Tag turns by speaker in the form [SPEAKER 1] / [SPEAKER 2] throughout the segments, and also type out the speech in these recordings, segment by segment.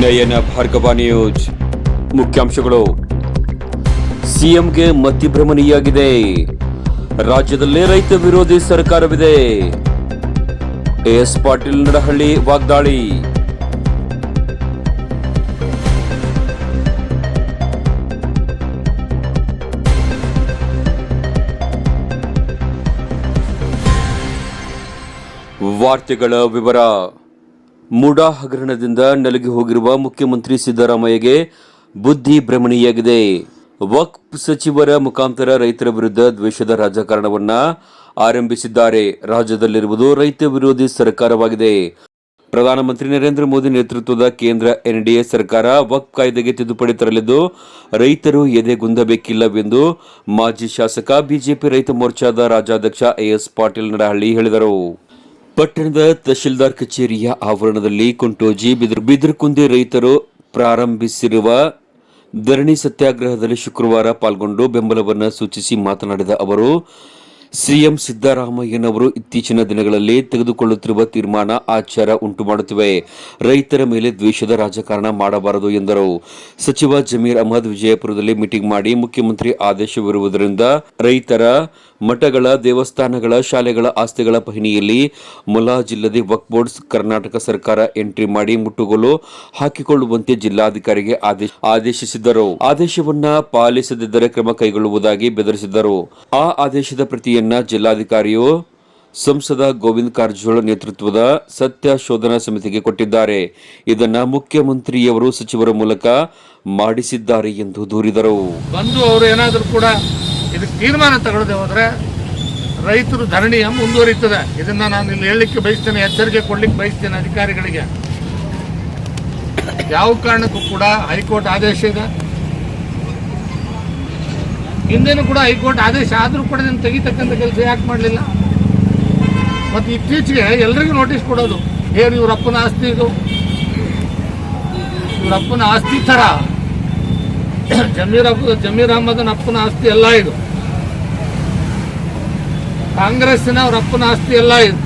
[SPEAKER 1] ನಯನ Bhargava news. ಮುಖ್ಯಾಂಶಗಳು. ಸಿಎಂಗೆ ಮತಿಭ್ರಮಣಿಯಾಗಿದೆ ರಾಜ್ಯದಲ್ಲೇ ರೈತ ವಿರೋಧಿ ಸರ್ಕಾರವಿದೆ. ಎಸ್ ಪಾಟೀಲ್ ನಡಹಳ್ಳಿ ವಾಗ್ದಾಳಿ. ವಾರ್ತೆಗಳ ವಿವರ. ಮೂಡಾ ಹಗರಣದಿಂದ ನಲುಗಿ ಹೋಗಿರುವ ಮುಖ್ಯಮಂತ್ರಿ ಸಿದ್ದರಾಮಯ್ಯಗೆ ಬುದ್ಧಿ ಭ್ರಮಣೀಯಾಗಿದೆ. ವಕ್ಫ್ ಸಚಿವರ ಮುಖಾಂತರ ರೈತರ ವಿರುದ್ಧ ದ್ವೇಷದ ರಾಜಕಾರಣವನ್ನ ಆರಂಭಿಸಿದ್ದಾರೆ. ರಾಜ್ಯದಲ್ಲಿರುವುದು ರೈತ ವಿರೋಧಿ ಸರ್ಕಾರವಾಗಿದೆ. ಪ್ರಧಾನಮಂತ್ರಿ ನರೇಂದ್ರ ಮೋದಿ ನೇತೃತ್ವದ ಕೇಂದ್ರ ಎನ್ಡಿಎ ಸರ್ಕಾರ ವಕ್ಫ್ ಕಾಯ್ದೆಗೆ ತಿದ್ದುಪಡಿ ತರಲಿದ್ದು, ರೈತರು ಎದೆಗುಂದಬೇಕಿಲ್ಲವೆಂದು ಮಾಜಿ ಶಾಸಕ ಬಿಜೆಪಿ ರೈತ ಮೋರ್ಚಾದ ರಾಜ್ಯಾಧ್ಯಕ್ಷ ಎಎಸ್ ಪಾಟೀಲ್ ನಡಹಳ್ಳಿ ಹೇಳಿದರು. ಪಟ್ಟಣದ ತಹಶೀಲ್ದಾರ್ ಕಚೇರಿಯ ಆವರಣದಲ್ಲಿ ಕುಂಟೋಜಿ ಬಿದಿರು, ಬಿದಿರುಕುಂದಿ ರೈತರು ಪ್ರಾರಂಭಿಸಿರುವ ಧರಣಿ ಸತ್ಯಾಗ್ರಹದಲ್ಲಿ ಶುಕ್ರವಾರ ಪಾಲ್ಗೊಂಡು ಬೆಂಬಲವನ್ನು ಸೂಚಿಸಿ ಮಾತನಾಡಿದ ಅವರು ಸಿಎಂ ಸಿದ್ದರಾಮಯ್ಯನವರು ಇತ್ತೀಚಿನ ದಿನಗಳಲ್ಲಿ ತೆಗೆದುಕೊಳ್ಳುತ್ತಿರುವ ತೀರ್ಮಾನ ಆಚಾರ ಉಂಟು ಮಾಡುತ್ತಿವೆ. ರೈತರ ಮೇಲೆ ದ್ವೇಷದ ರಾಜಕಾರಣ ಮಾಡಬಾರದು ಎಂದರು. ಸಚಿವ ಜಮೀರ್ ಅಹಮದ್ ವಿಜಯಪುರದಲ್ಲಿ ಮೀಟಿಂಗ್ ಮಾಡಿ ಮುಖ್ಯಮಂತ್ರಿ ಆದೇಶವಿರುವುದರಿಂದ ರೈತರ ಮಠಗಳ, ದೇವಸ್ಥಾನಗಳ, ಶಾಲೆಗಳ ಆಸ್ತಿಗಳ ಪಹಣಿಯಲ್ಲಿ ಮುಲಾಜಿಲ್ಲದೆ ವಕ್ ಬೋರ್ಡ್ಸ್ ಕರ್ನಾಟಕ ಸರ್ಕಾರ ಎಂಟ್ರಿ ಮಾಡಿ ಮುಟ್ಟುಗೋಲು ಹಾಕಿಕೊಳ್ಳುವಂತೆ ಜಿಲ್ಲಾಧಿಕಾರಿಗೆ ಆದೇಶ ಆದೇಶಿಸಿದ್ದರು. ಆದೇಶವನ್ನ ಪಾಲಿಸದಿದ್ದರೆ ಕ್ರಮ ಕೈಗೊಳ್ಳುವುದಾಗಿ ಬೆದರಿಸಿದ್ದರು. ಆ ಆದೇಶದ ಪ್ರತಿಯನ್ನ ಜಿಲ್ಲಾಧಿಕಾರಿಯು ಸಂಸದ ಗೋವಿಂದ ಕಾರಜೋಳ ನೇತೃತ್ವದ ಸತ್ಯ ಶೋಧನಾ ಸಮಿತಿಗೆ ಕೊಟ್ಟಿದ್ದಾರೆ. ಇದನ್ನ ಮುಖ್ಯಮಂತ್ರಿಯವರು ಸಚಿವರ ಮೂಲಕ ಮಾಡಿಸಿದ್ದಾರೆ ಎಂದು ದೂರಿದರು.
[SPEAKER 2] ಬಂದು ಅವರು ಏನಾದರೂ ಕೂಡ ಇದಕ್ಕೆ ತೀರ್ಮಾನ ತಗೊಳ್ಳದೆ ಹೋದ್ರೆ ರೈತರು ಧರಣಿಯ ಮುಂದುವರಿತದೆ. ಇದನ್ನ ನಾನು ಇಲ್ಲಿ ಹೇಳಲಿಕ್ಕೆ ಬಯಸ್ತೇನೆ, ಎಚ್ಚರಿಕೆ ಕೊಡ್ಲಿಕ್ಕೆ ಬಯಸ್ತೇನೆ ಅಧಿಕಾರಿಗಳಿಗೆ. ಯಾವ ಕಾರಣಕ್ಕೂ ಕೂಡ ಹೈಕೋರ್ಟ್ ಆದೇಶ ಇದೆ. ಹಿಂದೆನೂ ಕೂಡ ಹೈಕೋರ್ಟ್ ಆದೇಶ ಆದರೂ ಕೂಡ ಇದನ್ನು ತೆಗಿತಕ್ಕಂಥ ಕೆಲಸ ಯಾಕೆ ಮಾಡಲಿಲ್ಲ? ಮತ್ತು ಇತ್ತೀಚೆಗೆ ಎಲ್ರಿಗೂ ನೋಟಿಸ್ ಕೊಡೋದು, ಏನು ಇವರಪ್ಪನ ಆಸ್ತಿ ಇದು? ಇವರಪ್ಪನ ಆಸ್ತಿ ಥರ. ಜಮೀರ್ ಜಮೀರ್ ಅಹಮದನ ಅಪ್ಪನ ಆಸ್ತಿ ಎಲ್ಲ ಇದು. ಕಾಂಗ್ರೆಸ್ಸಿನ ಅವ್ರ ಅಪ್ಪನ ಆಸ್ತಿ ಎಲ್ಲ ಇದು.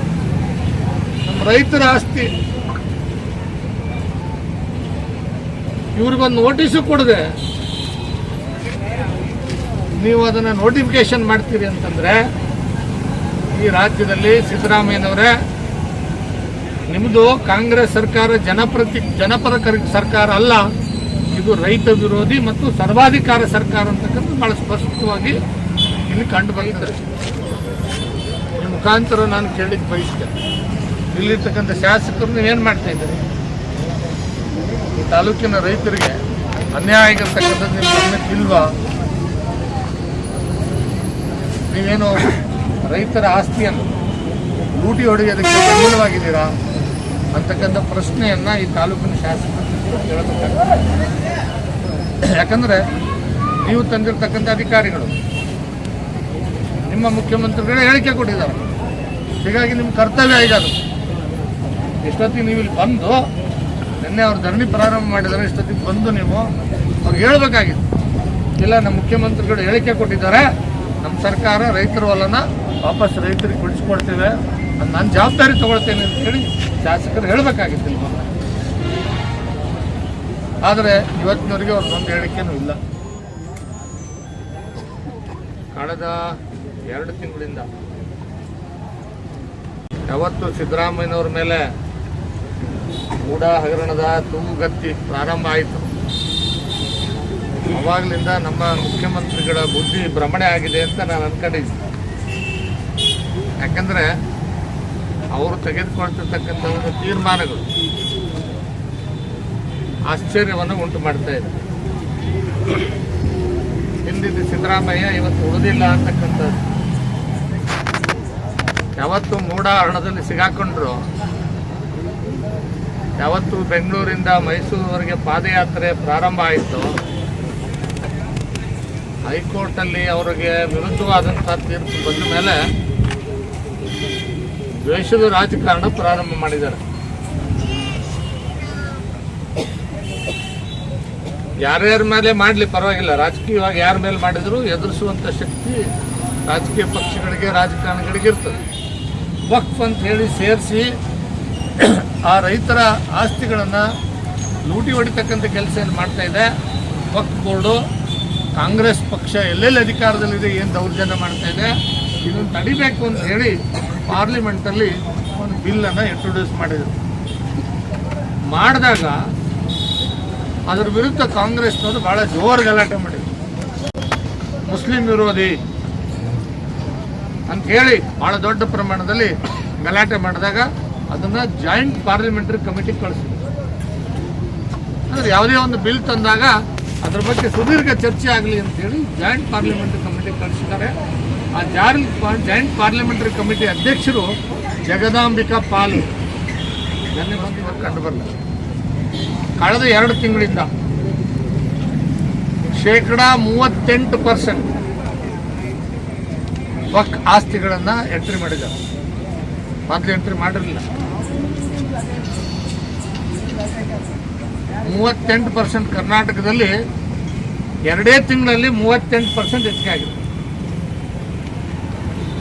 [SPEAKER 2] ನಮ್ಮ ರೈತರ ಆಸ್ತಿ. ಇವ್ರಿಗೊಂದು ನೋಟಿಸು ಕೊಡದೆ. ನೀವು ಅದನ್ನು ನೋಟಿಫಿಕೇಶನ್ ಮಾಡ್ತೀರಿ ಅಂತಂದರೆ ಈ ರಾಜ್ಯದಲ್ಲಿ ಸಿದ್ದರಾಮಯ್ಯನವರೇ ನಿಮ್ಮದು ಕಾಂಗ್ರೆಸ್ ಸರ್ಕಾರ ಜನಪ್ರತಿ, ಜನಪರ ಸರ್ಕಾರ ಅಲ್ಲ, ಇದು ರೈತ ವಿರೋಧಿ ಮತ್ತು ಸರ್ವಾಧಿಕಾರ ಸರ್ಕಾರ ಅಂತಕ್ಕಂಥ ಭಾಳ ಸ್ಪಷ್ಟವಾಗಿ ಇಲ್ಲಿ ಕಂಡು ಬಂದಿದ್ದಾರೆ ಈ ಮುಖಾಂತರ ನಾನು ಕೇಳಿದ್ದು ಬಯಸ್ತೇನೆ ಇಲ್ಲಿರ್ತಕ್ಕಂಥ ಶಾಸಕರು ಏನು ಮಾಡ್ತಾ ಇದ್ದಾರೆ? ಈ ತಾಲೂಕಿನ ರೈತರಿಗೆ ಅನ್ಯಾಯ ಆಗಿರ್ತಕ್ಕಂಥದ್ದು ಗಮನಕ್ಕೆ ಇಲ್ವಾ? ನೀವೇನು ರೈತರ ಆಸ್ತಿಯನ್ನು ಲೂಟಿ ಹೊಡೆಯೋದಕ್ಕೆ ಬೆಂಬಲವಾಗಿದ್ದೀರಾ ಅಂತಕ್ಕಂಥ ಪ್ರಶ್ನೆಯನ್ನು ಈ ತಾಲೂಕಿನ ಶಾಸಕರು ಕೇಳಬೇಕಾಗ್ತದೆ. ಯಾಕಂದರೆ ನೀವು ತಂದಿರತಕ್ಕಂಥ ಅಧಿಕಾರಿಗಳು ನಿಮ್ಮ ಮುಖ್ಯಮಂತ್ರಿಗಳೇ ಹೇಳಿಕೆ ಕೊಟ್ಟಿದ್ದಾರೆ. ಹೀಗಾಗಿ ನಿಮ್ಮ ಕರ್ತವ್ಯ ಈಗ ಅದು. ಎಷ್ಟೊತ್ತಿಗೆ ನೀವು ಇಲ್ಲಿ ಬಂದು ನಿನ್ನೆ ಅವ್ರು ಧರಣಿ ಪ್ರಾರಂಭ ಮಾಡಿದ್ದಾರೆ, ಎಷ್ಟೊತ್ತಿಗೆ ಬಂದು ನೀವು ಅವ್ರಿಗೆ ಹೇಳಬೇಕಾಗಿತ್ತು. ಇಲ್ಲ, ನಮ್ಮ ಮುಖ್ಯಮಂತ್ರಿಗಳು ಹೇಳಿಕೆ ಕೊಟ್ಟಿದ್ದಾರೆ. ನಮ್ಮ ಸರ್ಕಾರ ರೈತರ ಹೊಲನ ವಾಪಸ್ ರೈತರಿಗೆ ಬಿಡಿಸ್ಕೊಡ್ತೇವೆ ಅದು ನಾನು ಜವಾಬ್ದಾರಿ ತಗೊಳ್ತೇನೆ ಅಂತ ಹೇಳಿ ಶಾಸಕರು ಹೇಳಬೇಕಾಗಿತ್ತು. ಆದರೆ ಇವತ್ತಿನವರೆಗೆ ಒಂದು ಹೇಳಿಕೆನೂ ಇಲ್ಲ. ಕಳೆದ ಎರಡು ತಿಂಗಳಿಂದ ಯಾವತ್ತು ಸಿದ್ದರಾಮಯ್ಯನವ್ರ ಮೇಲೆ ಕೂಡ ಹಗರಣದ ತೂಗುಗತ್ತಿ ಪ್ರಾರಂಭ ಆಯಿತು. ಅವಾಗಲಿಂದ ನಮ್ಮ ಮುಖ್ಯಮಂತ್ರಿಗಳ ಬುದ್ಧಿ ಭ್ರಮಣೆ ಆಗಿದೆ ಅಂತ ನಾನು ಅನ್ಕೊಂಡಿದ್ದೆ. ಯಾಕಂದರೆ ಅವರು ತೆಗೆದುಕೊಳ್ತಿರ್ತಕ್ಕಂಥ ಒಂದು ತೀರ್ಮಾನಗಳು ಆಶ್ಚರ್ಯವನ್ನು ಉಂಟು ಮಾಡ್ತಾ ಇದೆ. ಹಿಂದಿದ್ದ ಸಿದ್ದರಾಮಯ್ಯ ಇವತ್ತು ಉಳಿದಿಲ್ಲ ಅಂತಕ್ಕಂಥದ್ದು. ಯಾವತ್ತು ಮೂಡ ಹಣದಲ್ಲಿ ಸಿಗಾಕೊಂಡ್ರು, ಯಾವತ್ತು ಬೆಂಗಳೂರಿಂದ ಮೈಸೂರುವರೆಗೆ ಪಾದಯಾತ್ರೆ ಪ್ರಾರಂಭ ಆಯಿತು ಹೈಕೋರ್ಟಲ್ಲಿ ಅವರಿಗೆ ವಿರುದ್ಧವಾದಂಥ ತೀರ್ಪು ಬಂದ ಮೇಲೆ ದ್ವೇಷದ ರಾಜಕಾರಣ ಪ್ರಾರಂಭ ಮಾಡಿದ್ದಾರೆ. ಯಾರ್ಯಾರ ಮೇಲೆ ಮಾಡಲಿ ಪರವಾಗಿಲ್ಲ. ರಾಜಕೀಯವಾಗಿ ಯಾರ ಮೇಲೆ ಮಾಡಿದ್ರು ಎದುರಿಸುವಂಥ ಶಕ್ತಿ ರಾಜಕೀಯ ಪಕ್ಷಗಳಿಗೆ, ರಾಜಕಾರಣಿಗಳಿಗೆ ಇರ್ತದೆ. ವಕ್ಫ್ ಅಂತ ಹೇಳಿ ಸೇರಿಸಿ ಆ ರೈತರ ಆಸ್ತಿಗಳನ್ನು ಲೂಟಿ ಹೊಡಿತಕ್ಕಂಥ ಕೆಲಸ ಏನು ಮಾಡ್ತಾ ಇದೆ. ವಕ್ಫ್ ಬೋರ್ಡು ಕಾಂಗ್ರೆಸ್ ಪಕ್ಷ ಎಲ್ಲೆಲ್ಲಿ ಅಧಿಕಾರದಲ್ಲಿದೆ, ಏನು ದೌರ್ಜನ್ಯ ಮಾಡ್ತಾ ಇದೆ, ಇದನ್ನು ತಡಿಬೇಕು ಅಂತ ಹೇಳಿ ಪಾರ್ಲಿಮೆಂಟಲ್ಲಿ ಒಂದು ಬಿಲ್ಲನ್ನು ಇಂಟ್ರೊಡ್ಯೂಸ್ ಮಾಡಿದರು. ಮಾಡಿದಾಗ ಅದರ ವಿರುದ್ಧ ಕಾಂಗ್ರೆಸ್ನವರು ಭಾಳ ಜೋರು ಗಲಾಟೆ ಮಾಡಿದರು. ಮುಸ್ಲಿಂ ವಿರೋಧಿ ಅಂತ ಹೇಳಿ ಭಾಳ ದೊಡ್ಡ ಪ್ರಮಾಣದಲ್ಲಿ ಗಲಾಟೆ ಮಾಡಿದಾಗ ಅದನ್ನು ಜಾಯಿಂಟ್ ಪಾರ್ಲಿಮೆಂಟರಿ ಕಮಿಟಿಗೆ ಕಳಿಸಿದ್ರು. ಅಂದರೆ ಯಾವುದೇ ಒಂದು ಬಿಲ್ ತಂದಾಗ ಅದ್ರ ಬಗ್ಗೆ ಸುದೀರ್ಘ ಚರ್ಚೆ ಆಗಲಿ ಅಂತೇಳಿ ಜಾಯಿಂಟ್ ಪಾರ್ಲಿಮೆಂಟರಿ ಕಮಿಟಿ ಕಳಿಸಿದ್ದಾರೆ ಆ ಜಾರ್ ಜಾಯಿಂಟ್ ಪಾರ್ಲಿಮೆಂಟರಿ ಕಮಿಟಿ ಅಧ್ಯಕ್ಷರು ಜಗದಾಂಬಿಕಾ ಪಾಲ್. ನೆನ್ನೆ ಬಂದು ಕಳೆದ ಎರಡು ತಿಂಗಳಿಂದ ಶೇಕಡ ಮೂವತ್ತೆಂಟು ಪರ್ಸೆಂಟ್ ವಕ್ ಆಸ್ತಿಗಳನ್ನು ಎಂಟ್ರಿ ಮಾಡಿದ್ದಾರೆ. ಮೊದಲು ಎಂಟ್ರಿ ಮಾಡಿರಲಿಲ್ಲ. ಮೂವತ್ತೆಂಟು ಪರ್ಸೆಂಟ್ ಕರ್ನಾಟಕದಲ್ಲಿ ಎರಡೇ ತಿಂಗಳಲ್ಲಿ ಮೂವತ್ತೆಂಟು ಪರ್ಸೆಂಟ್ ಹೆಚ್ಚಿಗೆ ಆಗಿದೆ.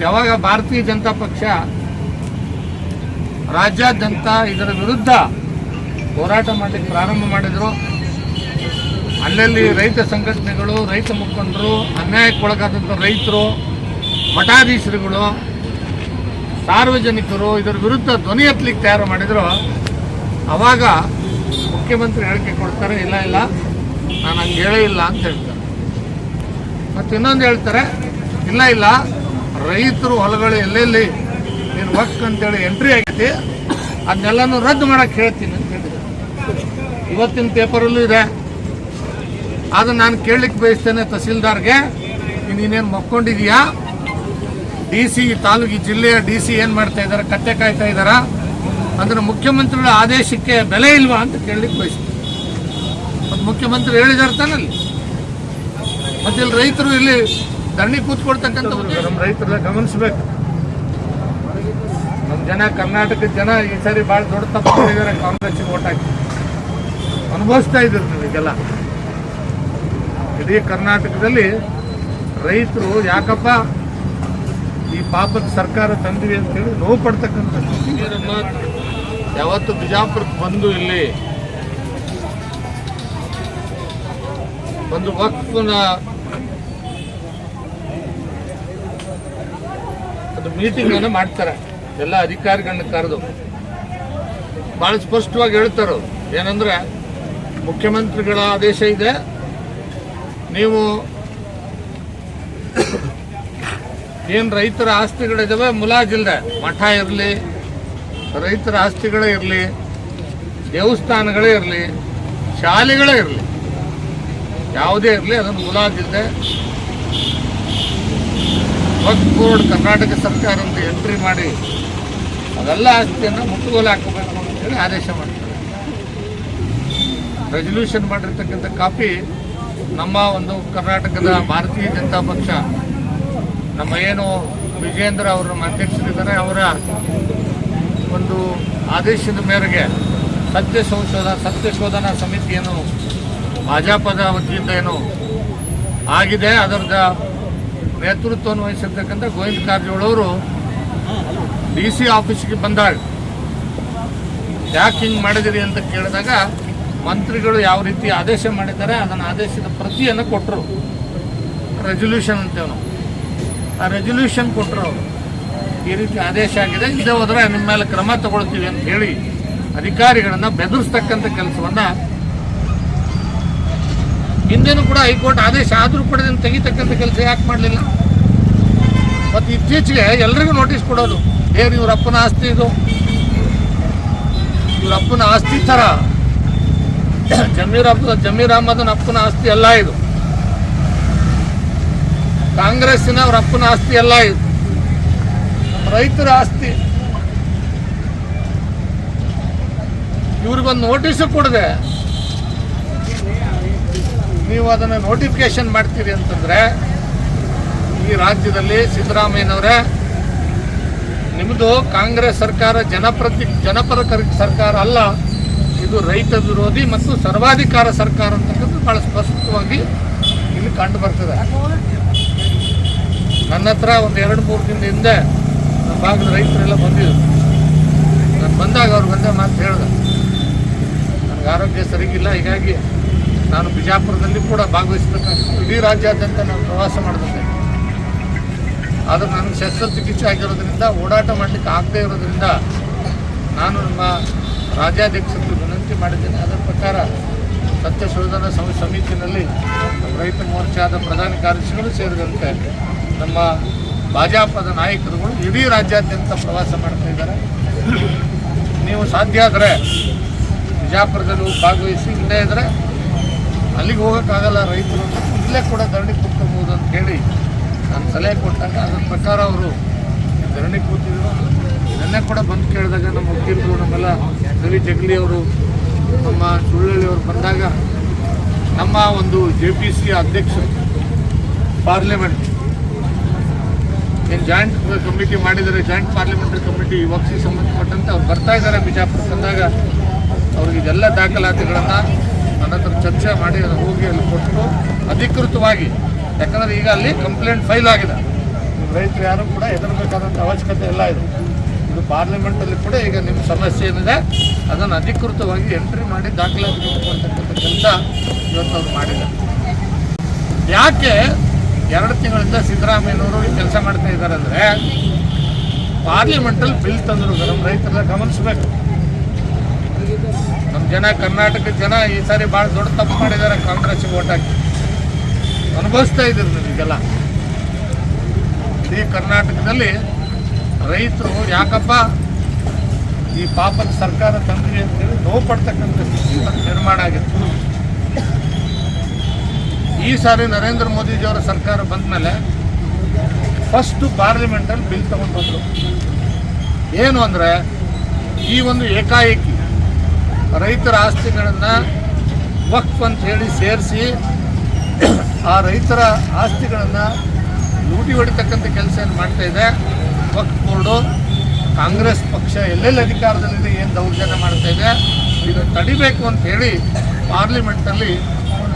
[SPEAKER 2] ಯಾವಾಗ ಭಾರತೀಯ ಜನತಾ ಪಕ್ಷ ರಾಜ್ಯಾದ್ಯಂತ ಇದರ ವಿರುದ್ಧ ಹೋರಾಟ ಮಾಡಲಿಕ್ಕೆ ಪ್ರಾರಂಭ ಮಾಡಿದರು, ಅಲ್ಲಲ್ಲಿ ರೈತ ಸಂಘಟನೆಗಳು, ರೈತ ಮುಖಂಡರು ಅನ್ಯಾಯಕ್ಕೊಳಗಾದಂಥ ರೈತರು, ಮಠಾಧೀಶರುಗಳು, ಸಾರ್ವಜನಿಕರು ಇದರ ವಿರುದ್ಧ ಧ್ವನಿ ಎತ್ತಲಿಕ್ಕೆ ತಯಾರು ಮಾಡಿದರು. ಅವಾಗ ಮುಖ್ಯಮಂತ್ರಿ ಹೇಳಿಕೆ ಕೊಡ್ತಾರೆ, ಇಲ್ಲ ಇಲ್ಲ. ನಾನು ಹಂಗೆ ಹೇಳೇ ಇಲ್ಲ ಅಂತ ಹೇಳ್ತಾರೆ. ಮತ್ತು ಇನ್ನೊಂದು ಹೇಳ್ತಾರೆ, ಇಲ್ಲ ಇಲ್ಲ. ರೈತರು ಹೊಲಗಳು ಎಲ್ಲೆಲ್ಲಿ? ನೀನು ವಕ್ ಅಂತೇಳಿ ಎಂಟ್ರಿ ಆಗೈತಿ. ಅದನ್ನೆಲ್ಲನೂ ರದ್ದು ಮಾಡೋಕ್ಕೆ ಹೇಳ್ತೀನಿ ಅಂತ ಹೇಳಿದ್ರು. ಇವತ್ತಿನ ಪೇಪರಲ್ಲೂ ಇದೆ. ಅದು ನಾನು ಕೇಳಲಿಕ್ಕೆ ಬಯಸ್ತೇನೆ ತಹಸೀಲ್ದಾರ್ಗೆ. ನೀನೇನು ಮಕ್ಕೊಂಡಿದೀಯಾ? ಡಿ ಸಿ ತಾಲೂಕು ಜಿಲ್ಲೆಯ ಡಿ ಸಿ ಏನು ಮಾಡ್ತಾ ಇದ್ದಾರೆ ಕತ್ತೆ ಕಾಯ್ತಾ ಇದ್ದಾರಾ ಅಂದ್ರೆ ಮುಖ್ಯಮಂತ್ರಿಗಳ ಆದೇಶಕ್ಕೆ ಬೆಲೆ ಇಲ್ವಾ ಅಂತ ಕೇಳಲಿಕ್ಕೆ ಬಯಸ್ತೀನಿ. ಮತ್ತು ಮುಖ್ಯಮಂತ್ರಿ ಹೇಳಿದಾರೆ ತಾನಲ್ಲಿ. ಮತ್ತೆ ಇಲ್ಲಿ ರೈತರು ಇಲ್ಲಿ ಧರಣಿ ಕೂತ್ಕೊಳ್ತಕ್ಕಂಥ ನಮ್ಮ ರೈತರೆಲ್ಲ ಗಮನಿಸ್ಬೇಕು. ನಮ್ಮ ಜನ ಕರ್ನಾಟಕದ ಜನ ಈ ಸಾರಿ ಭಾಳ ದೊಡ್ಡ ತಪ್ಪು ಮಾಡಿದ್ದಾರೆ ಕಾಂಗ್ರೆಸ್ಗೆ ಓಟ್ ಹಾಕಿ. ಅನುಭವಿಸ್ತಾ ಇದ್ರು ನೀವು ಇದೆಲ್ಲ ಇಡೀ ಕರ್ನಾಟಕದಲ್ಲಿ ರೈತರು ಯಾಕಪ್ಪ ಈ ಪಾಪದ ಸರ್ಕಾರ ತಂದಿವೆ ಅಂತೇಳಿ ನೋವು ಪಡ್ತಕ್ಕಂಥದ್ದು. ನೀರನ್ನ ಯಾವತ್ತು ಬಿಜಾಪುರಕ್ಕೆ ಬಂದು ಇಲ್ಲಿ ಒಂದು ವಕ್ಫನ ಅದು ಮೀಟಿಂಗ್ ಅನ್ನು ಮಾಡ್ತಾರೆ. ಎಲ್ಲ ಅಧಿಕಾರಿಗಳನ್ನ ಕರೆದು. ಬಹಳ ಸ್ಪಷ್ಟವಾಗಿ ಹೇಳ್ತಾರೆ. ಏನಂದ್ರೆ, ಮುಖ್ಯಮಂತ್ರಿಗಳ ಆದೇಶ ಇದೆ. ನೀವು ಏನು ರೈತರ ಆಸ್ತಿಗಳಿದಾವೆ ಮುಲಾಜಿಲ್ಲದೆ ಮಠ ಇರಲಿ ರೈತರ ಆಸ್ತಿಗಳೇ ಇರಲಿ, ದೇವಸ್ಥಾನಗಳೇ ಇರಲಿ, ಶಾಲೆಗಳೇ ಇರಲಿ, ಯಾವುದೇ ಇರಲಿ ಅದನ್ನು ಮುಲಾಜಿಲ್ದೆ ವಕ್ಫ್ ಬೋರ್ಡ್ ಕರ್ನಾಟಕ ಸರ್ಕಾರ ಅಂತ ಎಂಟ್ರಿ ಮಾಡಿ ಅದೆಲ್ಲ ಆಸ್ತಿಯನ್ನು ಮುಟ್ಟುಗೋಲು ಹಾಕಬೇಕು ಅಂತೇಳಿ ಆದೇಶ ಮಾಡ್ತಾರೆ. ರೆಸಲ್ಯೂಷನ್ ಮಾಡಿರ್ತಕ್ಕಂಥ ಕಾಪಿ ನಮ್ಮ ಒಂದು ಕರ್ನಾಟಕದ ಭಾರತೀಯ ಜನತಾ ಪಕ್ಷ, ನಮ್ಮ ಏನು ವಿಜೇಂದ್ರ ಅವರು ಅಧ್ಯಕ್ಷರಿದ್ದಾರೆ, ಅವರ ಒಂದು ಆದೇಶದ ಮೇರೆಗೆ ಸತ್ಯ ಸಂಶೋಧ ಸತ್ಯ ಶೋಧನಾ ಸಮಿತಿಯನ್ನು ಭಾಜಪದ ವತಿಯಿಂದ ಏನು ಆಗಿದೆ, ಅದರದ ನೇತೃತ್ವವನ್ನು ವಹಿಸಿರ್ತಕ್ಕಂಥ ಗೋವಿಂದ ಕಾರಜೋಳ ಅವರು ಡಿ ಸಿ ಆಫೀಸ್ಗೆ ಬಂದಾಗ ಯಾಕೆ ಹಿಂಗೆ ಮಾಡಿದಿರಿ ಅಂತ ಕೇಳಿದಾಗ ಮಂತ್ರಿಗಳು ಯಾವ ರೀತಿ ಆದೇಶ ಮಾಡಿದ್ದಾರೆ, ಅದನ್ನು ಆದೇಶದ ಪ್ರತಿಯನ್ನು ಕೊಟ್ಟರು ರೆಸಲ್ಯೂಷನ್ ಅಂತೇವೆ ನಾವು ಆ ರೆಸಲ್ಯೂಷನ್ ಕೊಟ್ಟರು ಅವರು. ಈ ರೀತಿ ಆದೇಶ ಆಗಿದೆ. ಇದೇ ಹೋದ್ರೆ ನಿಮ್ಮ ಮೇಲೆ ಕ್ರಮ ತಗೊಳ್ತೀವಿ ಅಂತ ಹೇಳಿ ಅಧಿಕಾರಿಗಳನ್ನ ಬೆದರಿಸ್ತಕ್ಕಂಥ ಕೆಲಸವನ್ನ ಹಿಂದೆನೂ ಕೂಡ ಹೈಕೋರ್ಟ್ ಆದೇಶ ಆದರೂ ಕೂಡ ಇದನ್ನು ತೆಗಿತಕ್ಕಂಥ ಕೆಲಸ ಯಾಕೆ ಮಾಡಲಿಲ್ಲ? ಮತ್ತು ಇತ್ತೀಚೆಗೆ ಎಲ್ರಿಗೂ ನೋಟಿಸ್ ಕೊಡೋದು. ಏನ್ ಇವ್ರ ಅಪ್ಪನ ಆಸ್ತಿ ಇದು? ಇವ್ರ ಅಪ್ಪನ ಆಸ್ತಿ ಥರ. ಜಮೀರ್ ಅಪ್ಪ ಜಮೀರ್ ಅಹಮದನ ಅಪ್ಪನ ಆಸ್ತಿ ಅಲ್ಲ ಇದು. ಕಾಂಗ್ರೆಸ್ಸಿನ ಅವ್ರ ಅಪ್ಪನ ಆಸ್ತಿ ಎಲ್ಲ ಇದು. ರೈತರ ಆಸ್ತಿ. ಇವ್ರಿಗೊಂದು ನೋಟಿಸು ಕೊಡದೆ. ನೀವು ಅದನ್ನು ನೋಟಿಫಿಕೇಶನ್ ಮಾಡ್ತೀರಿ ಅಂತಂದ್ರೆ, ಈ ರಾಜ್ಯದಲ್ಲಿ ಸಿದ್ದರಾಮಯ್ಯನವರೇ ನಿಮ್ಮದು ಕಾಂಗ್ರೆಸ್ ಸರ್ಕಾರ ಜನಪ್ರತಿ, ಜನಪರ ಕರ್- ಸರ್ಕಾರ ಅಲ್ಲ, ಇದು ರೈತ ವಿರೋಧಿ ಮತ್ತು ಸರ್ವಾಧಿಕಾರ ಸರ್ಕಾರ ಅಂತಕ್ಕಂಥದ್ದು ಭಾಳ ಸ್ಪಷ್ಟವಾಗಿ ಇಲ್ಲಿ ಕಂಡು ಬರ್ತದೆ. ನನ್ನ ಹತ್ರ ಒಂದು ಎರಡು ಮೂರು ದಿನದ ಹಿಂದೆ ಭಾಗದ ರೈತರೆಲ್ಲ ಬಂದಿದ್ದರು ನಾನು ಬಂದಾಗ ಅವ್ರು ಬಂದೆ ಮಾತು ಹೇಳ್ದೆ. ನನಗೆ ಆರೋಗ್ಯ ಸರಿಗಿಲ್ಲ, ಹೀಗಾಗಿ ನಾನು ಬಿಜಾಪುರದಲ್ಲಿ ಕೂಡ ಭಾಗವಹಿಸಬೇಕಾಗಿತ್ತು. ಇಡೀ ರಾಜ್ಯಾದ್ಯಂತ ನಾನು ಪ್ರವಾಸ ಮಾಡಿದೆ ಆದರೆ ನನಗೆ ಶಸ್ತ್ರಚಿಕಿತ್ಸೆ ಆಗಿರೋದ್ರಿಂದ, ಓಡಾಟ ಮಾಡಲಿಕ್ಕೆ ಆಗದೇ ಇರೋದ್ರಿಂದ ನಾನು ನಮ್ಮ ರಾಜ್ಯಾಧ್ಯಕ್ಷರಿಗೆ ವಿನಂತಿ ಮಾಡಿದ್ದೇನೆ. ಅದರ ಪ್ರಕಾರ ಸತ್ಯ ಶೋಧನಾ ಸಮ ಸಮಿತಿಯಲ್ಲಿ ರೈತ ಮೋರ್ಚಾದ ಪ್ರಧಾನ ಕಾರ್ಯದರ್ಶಿಗಳು ಸೇರಿದಂತೆ ನಮ್ಮ ಭಾಜಪದ ನಾಯಕರುಗಳು ಇಡೀ ರಾಜ್ಯಾದ್ಯಂತ ಪ್ರವಾಸ ಮಾಡ್ತಾ ಇದ್ದಾರೆ. ನೀವು ಸಾಧ್ಯ ಆದರೆ ಬಿಜಾಪುರದಲ್ಲಿ ಭಾಗವಹಿಸಿ, ಇಲ್ಲೇ ಇದ್ದರೆ ಅಲ್ಲಿಗೆ ಹೋಗೋಕ್ಕಾಗಲ್ಲ ರೈತರು. ಇಲ್ಲೇ ಕೂಡ ಧರಣಿ ಕೂತ್ಕೋಬೋದು ಅಂತ ಹೇಳಿ ನಾನು ಸಲಹೆ ಕೊಟ್ಟಾಗ ಅದರ ಪ್ರಕಾರ ಅವರು ಧರಣಿ ಕೂತಿದ್ರು. ನಿನ್ನೆ ಕೂಡ ಬಂದು ಕೇಳಿದಾಗ ನಮ್ಮ ವಕೀಲರು, ನಮ್ಮೆಲ್ಲ ರವಿ ಜಗಲಿ ಅವರು, ನಮ್ಮ ಸುಳ್ಳಳ್ಳಿ ಅವರು ಬಂದಾಗ ನಮ್ಮ ಒಂದು ಜೆ ಪಿ ಸಿ ಅಧ್ಯಕ್ಷರು, ಪಾರ್ಲಿಮೆಂಟ್ ಏನು ಜಾಯಿಂಟ್ ಕಮಿಟಿ ಮಾಡಿದರೆ ಜಾಯಿಂಟ್ ಪಾರ್ಲಿಮೆಂಟರಿ ಕಮಿಟಿ ವಕ್ಸಿ ಸಂಬಂಧಪಟ್ಟಂತೆ ಅವ್ರು ಬರ್ತಾ ಇದ್ದಾರೆ ಬಿಜಾಪುರ ತಂದಾಗ ಅವ್ರಿಗೆ ಇದೆಲ್ಲ ದಾಖಲಾತಿಗಳನ್ನು ನನ್ನ ಹತ್ರ ಚರ್ಚೆ ಮಾಡಿ ಅದನ್ನು ಹೋಗಿ ಅಲ್ಲಿ ಕೊಟ್ಟು ಅಧಿಕೃತವಾಗಿ, ಯಾಕಂದರೆ ಈಗ ಅಲ್ಲಿ ಕಂಪ್ಲೇಂಟ್ ಫೈಲ್ ಆಗಿದೆ. ರೈತರು ಯಾರು ಕೂಡ ಹೆದರಬೇಕಾದಂಥ ಅವಶ್ಯಕತೆ ಎಲ್ಲ ಇದು. ಇದು ಪಾರ್ಲಿಮೆಂಟಲ್ಲಿ ಕೂಡ ಈಗ ನಿಮ್ಮ ಸಮಸ್ಯೆ ಏನಿದೆ, ಅದನ್ನು ಅಧಿಕೃತವಾಗಿ ಎಂಟ್ರಿ ಮಾಡಿ ದಾಖಲಾತಿ ಕೊಡ್ತಕ್ಕಂಥ ಕೆಲಸ ಇವತ್ತು ಅವ್ರು ಮಾಡಿದ್ದಾರೆ. ಯಾಕೆ ಎರಡು ತಿಂಗಳಿಂದ ಸಿದ್ದರಾಮಯ್ಯನವರು ಕೆಲಸ ಮಾಡ್ತಾ ಇದ್ದಾರೆ ಅಂದರೆ ಪಾರ್ಲಿಮೆಂಟಲ್ಲಿ ಬಿಲ್ ತಂದರು ನಮ್ಮ ರೈತರೆಲ್ಲ ಗಮನಿಸ್ಬೇಕು. ನಮ್ಮ ಜನ ಕರ್ನಾಟಕದ ಜನ ಈ ಸಾರಿ ಭಾಳ ದೊಡ್ಡ ತಪ್ಪು ಮಾಡಿದ್ದಾರೆ ಕಾಂಗ್ರೆಸ್ಗೆ ಓಟ್ ಹಾಕಿ ಅನುಭವಿಸ್ತಾ ಇದ್ದೀರಿ ಈಗೆಲ್ಲ. ಇಡೀ ಕರ್ನಾಟಕದಲ್ಲಿ ರೈತರು ಯಾಕಪ್ಪ ಈ ಪಾಪದ ಸರ್ಕಾರ ತಂದಿದೆ ಅಂತೇಳಿ ನೋವು ಪಡ್ತಕ್ಕಂಥ ನಿರ್ಮಾಣ ಆಗಿದೆ ಈ ಸಾರಿ ನರೇಂದ್ರ ಮೋದಿಜಿಯವರ ಸರ್ಕಾರ ಬಂದ ಮೇಲೆ ಫಸ್ಟು ಪಾರ್ಲಿಮೆಂಟಲ್ಲಿ ಬಿಲ್ ತಗೊಂಡು ಬಂದರು ಏನು ಅಂದರೆ ಈ ಒಂದು ಏಕಾಏಕಿ ರೈತರ ಆಸ್ತಿಗಳನ್ನು ವಕ್ಫ್ ಅಂತ ಹೇಳಿ ಸೇರಿಸಿ ಆ ರೈತರ ಆಸ್ತಿಗಳನ್ನು ಲೂಟಿ ಹೊಡಿತಕ್ಕಂಥ ಕೆಲಸ ಏನು ಮಾಡ್ತಾ ಇದೆ? ವಕ್ಫ್ ಬೋರ್ಡು, ಕಾಂಗ್ರೆಸ್ ಪಕ್ಷ ಎಲ್ಲೆಲ್ಲಿ ಅಧಿಕಾರದಲ್ಲಿದೆ, ಏನು ದೌರ್ಜನ್ಯ ಮಾಡ್ತಾ ಇದೆ, ಇದನ್ನು ತಡಿಬೇಕು ಅಂತ ಹೇಳಿ ಪಾರ್ಲಿಮೆಂಟಲ್ಲಿ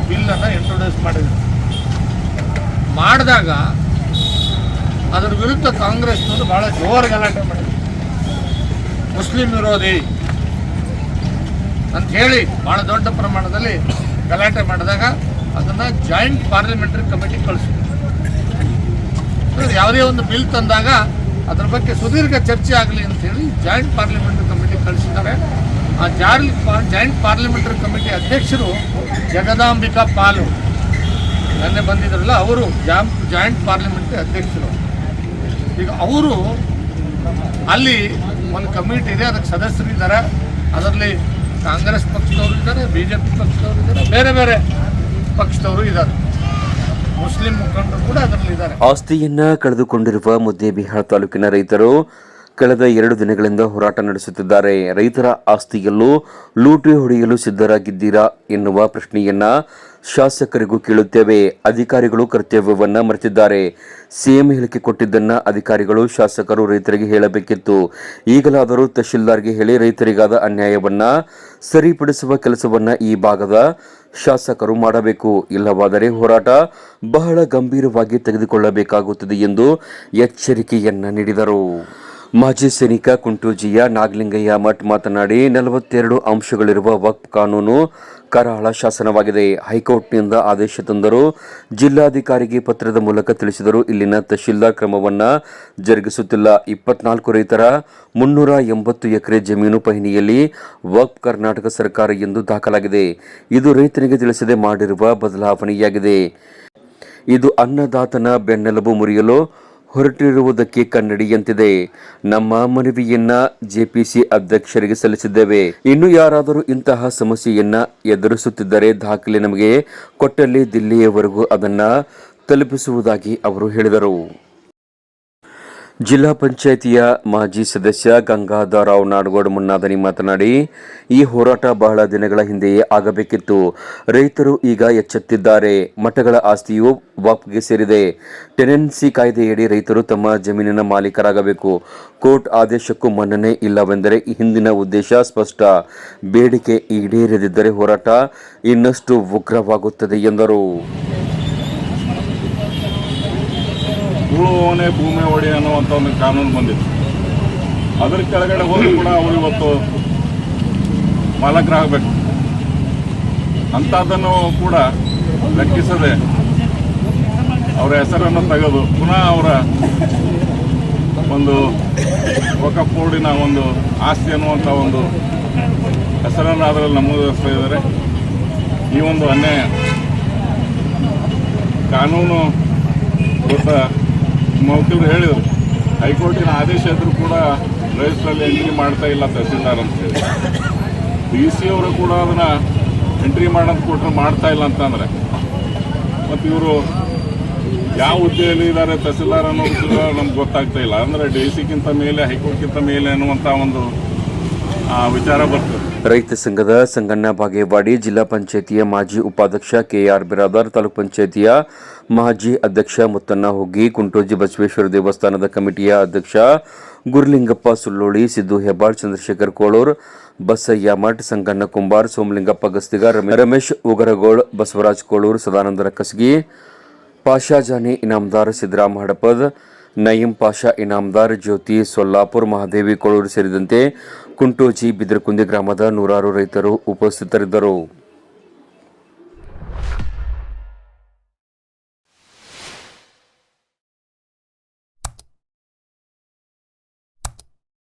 [SPEAKER 2] ಬಿಲ್ಲನ್ನು ಇಂಟ್ರೊಡ್ಯೂಸ್ ಮಾಡಿದ್ರು. ಮಾಡಿದಾಗ ಅದರ ವಿರುದ್ಧ ಕಾಂಗ್ರೆಸ್ನವರು ಭಾಳ ಜೋರು ಗಲಾಟೆ ಮಾಡಿದ್ರು. ಮುಸ್ಲಿಂ ವಿರೋಧಿ ಅಂತ ಹೇಳಿ ಭಾಳ ದೊಡ್ಡ ಪ್ರಮಾಣದಲ್ಲಿ ಗಲಾಟೆ ಮಾಡಿದಾಗ ಅದನ್ನು ಜಾಯಿಂಟ್ ಪಾರ್ಲಿಮೆಂಟರಿ ಕಮಿಟಿ ಕಳಿಸಿದ್ರು. ಯಾವುದೇ ಒಂದು ಬಿಲ್ ತಂದಾಗ ಅದ್ರ ಬಗ್ಗೆ ಸುದೀರ್ಘ ಚರ್ಚೆ ಆಗಲಿ ಅಂತೇಳಿ ಜಾಯಿಂಟ್ ಪಾರ್ಲಿಮೆಂಟರಿ ಕಮಿಟಿ ಕಳಿಸಿದ್ದಾರೆ. ಆ ಜಾರಿ ಜಾಯಿಂಟ್ ಪಾರ್ಲಿಮೆಂಟರಿ ಕಮಿಟಿ ಅಧ್ಯಕ್ಷರು ಜಗದಾಂಬಿಕಾ ಪಾಲು. ನೆನ್ನೆ ಬಂದಿದ್ರಲ್ಲ ಅವರು, ಜಾಮ್ ಜಾಯಿಂಟ್ ಪಾರ್ಲಿಮೆಂಟ್ ಅಧ್ಯಕ್ಷರು. ಈಗ ಅವರು ಅಲ್ಲಿ ಒಂದು ಕಮಿಟಿ ಇದೆ, ಅದಕ್ಕೆ ಸದಸ್ಯರಿದ್ದಾರೆ ಅದರಲ್ಲಿ ಕಾಂಗ್ರೆಸ್ ಪಕ್ಷದವರು ಇದ್ದಾರೆ ಬಿ ಜೆ ಪಿ ಪಕ್ಷದವರು ಇದ್ದಾರೆ, ಬೇರೆ ಬೇರೆ ಪಕ್ಷದವರು ಇದ್ದಾರೆ. ಮುಸ್ಲಿಂ ಮುಖಂಡರು ಕೂಡ ಅದರಲ್ಲಿ ಇದ್ದಾರೆ
[SPEAKER 1] ಆಸ್ತಿಯನ್ನ ಕಳೆದುಕೊಂಡಿರುವ ಮುದ್ದೇಬಿಹಾಳ್ ತಾಲೂಕಿನ ರೈತರು ಕಳೆದ ಎರಡು ದಿನಗಳಿಂದ ಹೋರಾಟ ನಡೆಸುತ್ತಿದ್ದಾರೆ. ರೈತರ ಆಸ್ತಿಯಲ್ಲೂ ಲೂಟಿ ಹೊಡೆಯಲು ಸಿದ್ಧರಾಗಿದ್ದೀರಾ ಎನ್ನುವ ಪ್ರಶ್ನೆಯನ್ನ ಶಾಸಕರಿಗೂ ಕೇಳುತ್ತೇವೆ. ಅಧಿಕಾರಿಗಳು ಕರ್ತವ್ಯವನ್ನ ಮರೆತಿದ್ದಾರೆ. ಸಿಎಂ ಹೇಳಿಕೆ ಕೊಟ್ಟಿದ್ದನ್ನ ಅಧಿಕಾರಿಗಳು, ಶಾಸಕರು ರೈತರಿಗೆ ಹೇಳಬೇಕಿತ್ತು. ಈಗಲಾದರೂ ತಹಶೀಲ್ದಾರ್ಗೆ ಹೇಳಿ ರೈತರಿಗಾದ ಅನ್ಯಾಯವನ್ನ ಸರಿಪಡಿಸುವ ಕೆಲಸವನ್ನ ಈ ಭಾಗದ ಶಾಸಕರು ಮಾಡಬೇಕು. ಇಲ್ಲವಾದರೆ ಹೋರಾಟ ಬಹಳ ಗಂಭೀರವಾಗಿ ತೆಗೆದುಕೊಳ್ಳಬೇಕಾಗುತ್ತದೆ ಎಂದು ಎಚ್ಚರಿಕೆಯನ್ನ ನೀಡಿದರು. ಮಾಜಿ ಸೈನಿಕ ಕುಂಟೂಜಿಯ ನಾಗಲಿಂಗಯ್ಯ ಮಠ್ ಮಾತನಾಡಿ ನಲವತ್ತೆರಡು ಅಂಶಗಳಿರುವ ವಕ್ಫ್ ಕಾನೂನು ಕರಾಳ ಶಾಸನವಾಗಿದೆ. ಹೈಕೋರ್ಟ್ನಿಂದ ಆದೇಶ ತಂದರು ಜಿಲ್ಲಾಧಿಕಾರಿಗೆ ಪತ್ರದ ಮೂಲಕ ತಿಳಿಸಿದರು ಇಲ್ಲಿನ ತಹಶೀಲ್ದಾರ್ ಕ್ರಮವನ್ನು ಜರುಗಿಸುತ್ತಿಲ್ಲ. ಇಪ್ಪತ್ನಾಲ್ಕು ರೈತರ ಮುನ್ನೂರ ಎಂಬತ್ತು ಎಕರೆ ಜಮೀನು ಪಹಣಿಯಲ್ಲಿ ವಕ್ಫ್ ಕರ್ನಾಟಕ ಸರ್ಕಾರ ಎಂದು ದಾಖಲಾಗಿದೆ. ಇದು ರೈತನಿಗೆ ತಿಳಿಸದೆ ಮಾಡಿರುವ ಬದಲಾವಣೆಯಾಗಿದೆ. ಇದು ಅನ್ನದಾತನ ಬೆನ್ನೆಲುಬು ಮುರಿಯಲು ಹೊರಟಿರುವುದಕ್ಕೆ ಕನ್ನಡಿಯಂತಿದೆ. ನಮ್ಮ ಮನವಿಯನ್ನ ಜೆಪಿಸಿ ಅಧ್ಯಕ್ಷರಿಗೆ ಸಲ್ಲಿಸಿದ್ದೇವೆ. ಇನ್ನು ಯಾರಾದರೂ ಇಂತಹ ಸಮಸ್ಯೆಯನ್ನ ಎದುರಿಸುತ್ತಿದ್ದರೆ ದಾಖಲೆ ನಮಗೆ ಕೊಟ್ಟಲ್ಲಿ ದಿಲ್ಲಿಯವರೆಗೂ ಅದನ್ನ ತಲುಪಿಸುವುದಾಗಿ ಅವರು ಹೇಳಿದರು. ಜಿಲ್ಲಾ ಪಂಚಾಯಿತಿಯ ಮಾಜಿ ಸದಸ್ಯ ಗಂಗಾಧರರಾವ್ ನಾಡಗೋಡ್ ಮುನ್ನಾದನಿ ಮಾತನಾಡಿ, ಈ ಹೋರಾಟ ಬಹಳ ದಿನಗಳ ಹಿಂದೆಯೇ ಆಗಬೇಕಿತ್ತು. ರೈತರು ಈಗ ಎಚ್ಚೆತ್ತಿದ್ದಾರೆ. ಮಠಗಳ ಆಸ್ತಿಯು ವಾಪ್ಗೆ ಸೇರಿದೆ. ಟೆನೆನ್ಸಿ ಕಾಯ್ದೆಯಡಿ ರೈತರು ತಮ್ಮ ಜಮೀನಿನ ಮಾಲೀಕರಾಗಬೇಕು. ಕೋರ್ಟ್ ಆದೇಶಕ್ಕೂ ಮನ್ನಣೆ ಇಲ್ಲವೆಂದರೆ ಹಿಂದಿನ ಉದ್ದೇಶ ಸ್ಪಷ್ಟ. ಬೇಡಿಕೆ ಈಡೇರದಿದ್ದರೆ ಹೋರಾಟ ಇನ್ನಷ್ಟು ಉಗ್ರವಾಗುತ್ತದೆ ಎಂದರು.
[SPEAKER 3] ಉಳುವವನೇ ಭೂಮಿ ಒಡೆ ಅನ್ನುವಂಥ ಒಂದು ಕಾನೂನು ಬಂದಿತ್ತು. ಅದರ ಕೆಳಗಡೆ ಹೋದ್ರು ಕೂಡ ಅವರು ಇವತ್ತು ಮಾಲಕರಾಗಬೇಕು. ಅಂಥದ್ದನ್ನು ಕೂಡ ಲೆಕ್ಕಿಸದೆ ಅವರ ಹೆಸರನ್ನು ತೆಗೆದು ಪುನಃ ಅವರ ಒಂದು ಒಕಪೋರ್ಡಿನ ಒಂದು ಆಸ್ತಿ ಅನ್ನುವಂಥ ಒಂದು ಹೆಸರನ್ನು ಅದರಲ್ಲಿ ನಮೂದಿಸ್ತಾ ಇದ್ದಾರೆ. ಈ ಒಂದು ಅನ್ಯಾಯ ಕಾನೂನು ಗೊತ್ತ ವಕೀಲರು ಹೇಳಿದರು. ಹೈಕೋರ್ಟಿನ ಆದೇಶ ಇದ್ರು ಕೂಡ ರಿಜಿಸ್ಟ್ರಲ್ಲಿ ಎಂಟ್ರಿ ಮಾಡ್ತಾ ಇಲ್ಲ ತಹಸೀಲ್ದಾರ್ ಅಂತ ಹೇಳಿ. ಡಿ ಸಿ ಅವರು ಕೂಡ ಅದನ್ನು ಎಂಟ್ರಿ ಮಾಡೋದು ಕೊಟ್ಟರೆ ಮಾಡ್ತಾ ಇಲ್ಲ ಅಂತಂದರೆ. ಮತ್ತು ಇವರು ಯಾವ ಹುದ್ದೆಯಲ್ಲಿ ಇದ್ದಾರೆ ತಹಸೀಲ್ದಾರ್ ಅನ್ನೋದು ನಮ್ಗೆ ಗೊತ್ತಾಗ್ತಾ ಇಲ್ಲ. ಅಂದರೆ ಡಿ ಸಿಗಿಂತ ಮೇಲೆ, ಹೈಕೋರ್ಟ್ಗಿಂತ ಮೇಲೆ ಅನ್ನುವಂಥ ಒಂದು ವಿಚಾರ ಬರ್ತದೆ.
[SPEAKER 1] ರೈತ ಸಂಘದ ಸಂಗಣ್ಣ ಬಾಗೇವಾಡಿ ಜಿಲ್ಲಾ ಪಂಚಾಯಿತಿಯ ಮಾಜಿ ಉಪಾಧ್ಯಕ್ಷ ಕೆಆರ್ ಬಿರಾದರ್, ತಾಲೂಕ್ ಪಂಚಾಯಿತಿಯ ಮಾಜಿ ಅಧ್ಯಕ್ಷ ಮುತ್ತಣ್ಣ ಹುಗ್ಗಿ, ಕುಂಟೋಜಿ ಬಸವೇಶ್ವರ ದೇವಸ್ಥಾನದ ಕಮಿಟಿಯ ಅಧ್ಯಕ್ಷ ಗುರುಲಿಂಗಪ್ಪ ಸುಳ್ಳೋಳಿ ಸಿದ್ದು ಹೆಬ್ಬಾಳ್, ಚಂದ್ರಶೇಖರ್ ಕೋಳೂರ್, ಬಸಯ್ಯ ಮಠ್, ಸಂಗಣ್ಣ ಕುಂಬಾರ್, ಸೋಮಲಿಂಗಪ್ಪ ಗಸ್ತಿಗ ರಮೇ- ರಮೇಶ್ ಉಗರಗೋಳ್, ಬಸವರಾಜ್ ಕೋಳೂರ್, ಸದಾನಂದರ ಕಸಗಿ ಪಾಷಾಜಾನಿ ಇನಾಮದಾರ್ ಸಿದ್ದರಾಮ ಹಡಪದ್, ನಯೀಂ ಪಾಷಾ ಇನಾಮದಾರ್, ಜ್ಯೋತಿ ಸೊಲ್ಲಾಪುರ್, ಮಹಾದೇವಿ ಕೋಳೂರ್ ಸೇರಿದಂತೆ ಕುಂಟೋಜಿ, ಬಿದ್ರಕುಂದಿ ಗ್ರಾಮದ ನೂರಾರು ರೈತರು ಉಪಸ್ಥಿತರಿದ್ದರು.